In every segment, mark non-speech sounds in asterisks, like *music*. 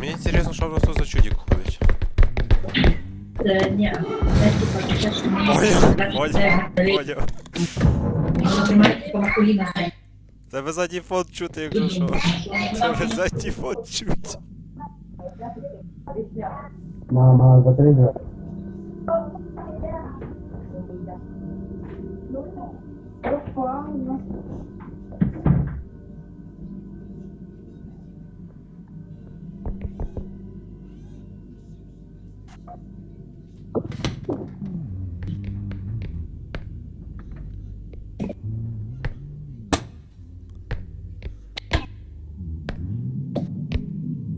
Мені цікаво, що в нас тут за чудик ходить. Це ні. Це типа те, що ми- Поняв, Бачите, поняв, це поняв. Воно тримається типа на колінах. Тебе задній фон чути, якщо що. Тебе *laughs* задній фон чути. Мама, закрий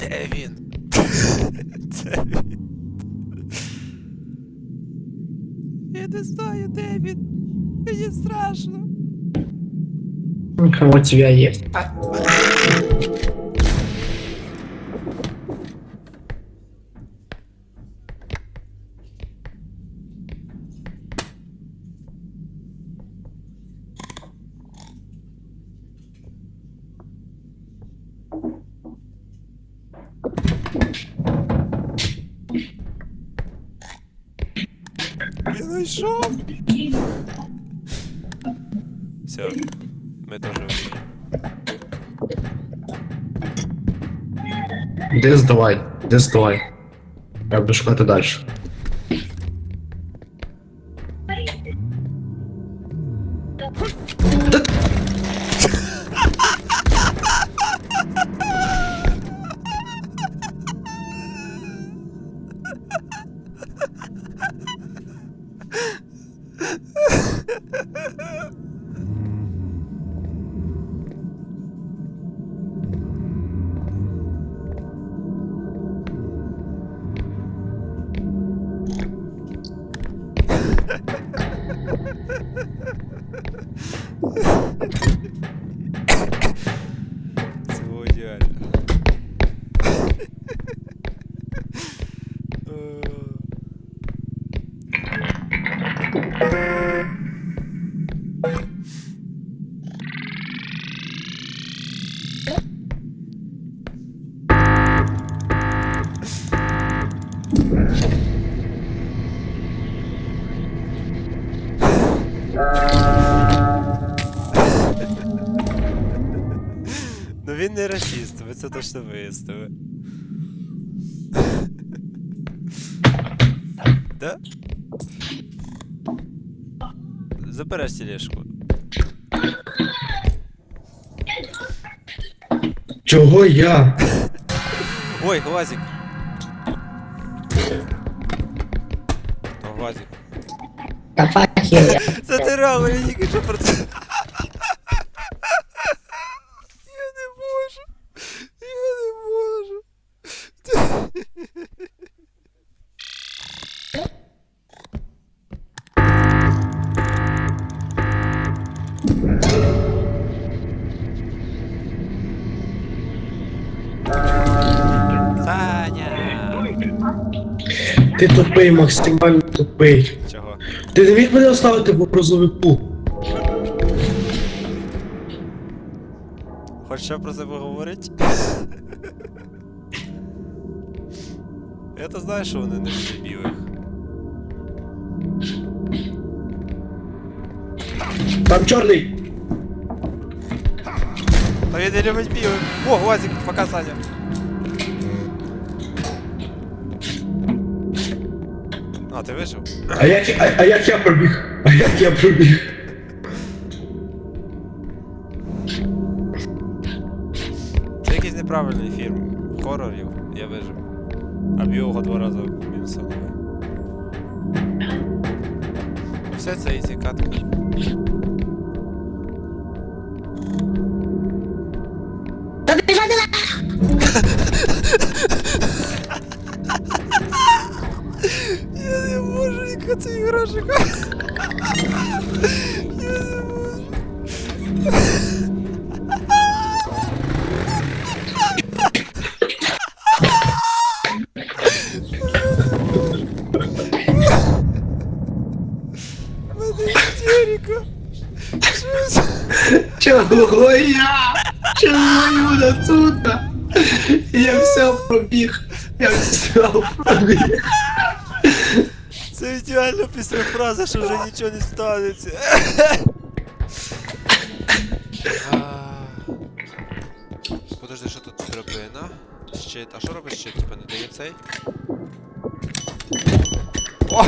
Де він? Де він? Я не знаю, де він. Мені страшно. Вот у тебя есть. знайшов. Все, ми теж вміємо. Де здавай, де здавай. Я буду шукати далі. Це було ідеально. Е, він не расист, ви це точно вияснили. Да? Забереш тележку. Чого я? Ой, глазик. О, глазик. Та фак є. Затирали, я тільки що про це. Ти тупий, максимально тупий. Чого? Ти не міг мене оставити в образовику? Хочеш ще про це поговорити? Я то знаю, що вони не люблять білих. Там чорний. Та він не любить білих. О, глазик, пока Саня. А, ти вижив? А як, а, а як я пробіг? А як я пробіг? Це якийсь неправильний фільм. Хорорів, я вижив. А білого два рази мінусанули. Все це ізі катка. Та можу, яка це іграшка. Я не можу. В Мене істерика. Що це? Чого я? Чому Юля тут? Я все пробіг. Я все пробіг. Це ідеально після фрази, що вже нічого не станеться. Подожди, що тут драбина? Щит. А що робить щит? Типа не дає цей? О!